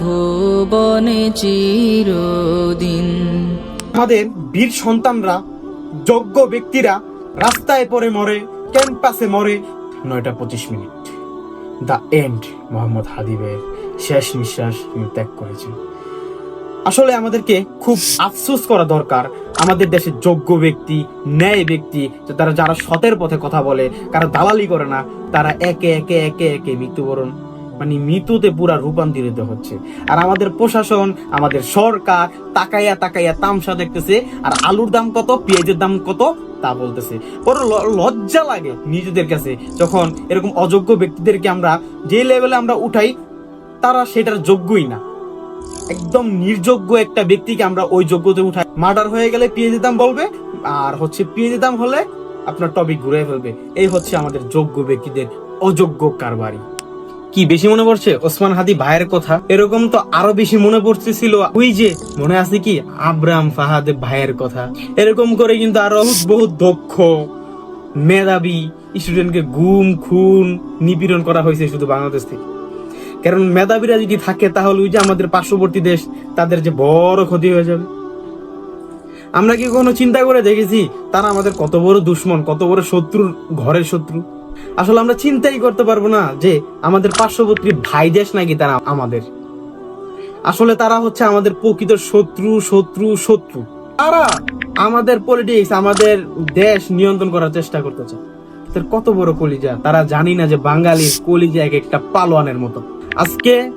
ভুবনে চিরদিন। আমাদের বীর সন্তানরা, যোগ্য ব্যক্তিরা রাস্তায় পড়ে মরে, ক্যাম্পাসে মরে। নয়টা পঁচিশ মিনিট। দ্য এন্ড, মোহাম্মদ হাদিবের শেষ নিঃশ্বাস ত্যাগ করেছেন। আসলে আমাদেরকে খুব আফসোস করা দরকার। আমাদের দেশের যোগ্য ব্যক্তি, ন্যায় ব্যক্তি তারা যারা সতের পথে কথা বলে, কারা দালালি করে না, তারা একে একে একে একে মৃত্যুবরণ মানে মৃত্যুতে পুরা রূপান্তরিত হচ্ছে। আর আমাদের প্রশাসন, আমাদের সরকার তাকাইয়া তাকাইয়া তামসা দেখতেছে, আর আলুর দাম কত, পেঁয়াজের দাম কত, তা বলতেছে। বড় লজ্জা লাগে নিজেদের কাছে। যখন এরকম অযোগ্য ব্যক্তিদেরকে আমরা যে লেভেলে আমরা উঠাই, তারা সেটার যোগ্যই না। একদম নির্যোগ্য একটা ব্যক্তিকে আমরা ওই যোগ্যতে উঠাই। মার্ডার হয়ে গেলে পেঁয়াজের দাম বলবে, আর হচ্ছে পেঁয়াজের দাম হলে আপনার টপিক ঘুরে ফেলবে। এই হচ্ছে আমাদের যোগ্য ব্যক্তিদের অযোগ্য কারবারি। কি বেশি মনে পড়ছে? ওসমান হাদি ভাইয়ের কথা? এরকম তো আরও বেশি মনে পড়তেছিল। ওই যে, মনে আছে কি? আব্রাম ফাহাদ ভাইয়ের কথা। এরকম করে কিন্তু আরও বহুত দক্ষ, মেধাবী স্টুডেন্টকে গুম, খুন, নিপীড়ন করা হয়েছে শুধু বাংলাদেশ থেকে। কারণ মেধাবীরা যদি থাকে, তাহলে ওই যে আমাদের পার্শ্ববর্তী দেশ, তাদের যে বড় ক্ষতি হয়ে যাবে। আমরা কি কোনো চিন্তা করে দেখেছি, তারা আমাদের কত বড় দুশ্মন, কত বড় শত্রুর ঘরের শত্রু? আসলে আমরা চিন্তাই করতে পারব না যে আমাদের পার্শ্ববর্তী ভাই দেশ নাকি তারা আমাদের। আসলে তারা হচ্ছে আমাদের প্রকৃত শত্রু শত্রু শত্রু। তারা আমাদের পলিটিক্স আমাদের দেশ নিয়ন্ত্রণ করার চেষ্টা করতেছে। তাদের কত বড় কলিজা, তারা জানি না যে বাঙালির কলিজা এক একটা পালোয়ানের মতো। আজকে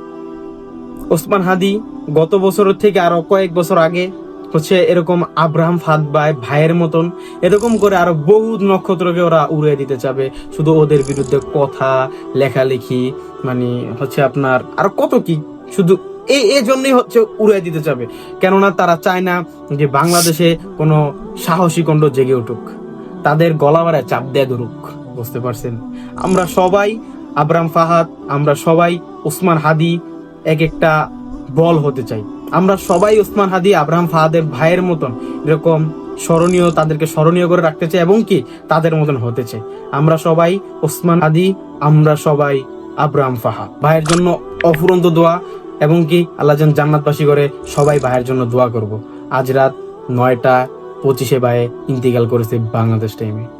ওসমান হাদি গত বছরের থেকে আরও কয়েক বছর আগে হচ্ছে এরকম আব্রাহাম ভাই ভাইয়ের মতন। এরকম করে আরও বহু নক্ষত্রকে ওরা উড়িয়ে দিতে চাবে। শুধু ওদের বিরুদ্ধে কথা, লেখালেখি মানে হচ্ছে আপনার আরও কত কি শুধু এই এই জন্যই হচ্ছে উড়িয়ে দিতে চাবে। কেননা তারা চায় না যে বাংলাদেশে কোনো সাহসী কণ্ড জেগে উঠুক। তাদের গলাবারে চাপ দেয়া ধরুক। বুঝতে পারছেন? আমরা সবাই আবরাম ফাহাদ, আমরা সবাই ওসমান হাদি এক একটা বল হতে চাই। আমরা সবাই ওসমান হাদি আব্রাহাম ফাহাদের ভাইয়ের মতন এরকম স্মরণীয়, তাদেরকে স্মরণীয় করে রাখতে চাই এবং কি? তাদের মতন হতে চাই। আমরা সবাই ওসমান হাদি, আমরা সবাই আব্রাহাম ফাহা ভাইয়ের জন্য অফুরন্ত দোয়া এবং কি? আল্লাহ যেন জান্নাতবাসী করে সবাই ভাইয়ের জন্য দোয়া করব। আজ রাত নয়টা পঁচিশে ভাইয়ে ইন্তিকাল করেছে বাংলাদেশ টাইমে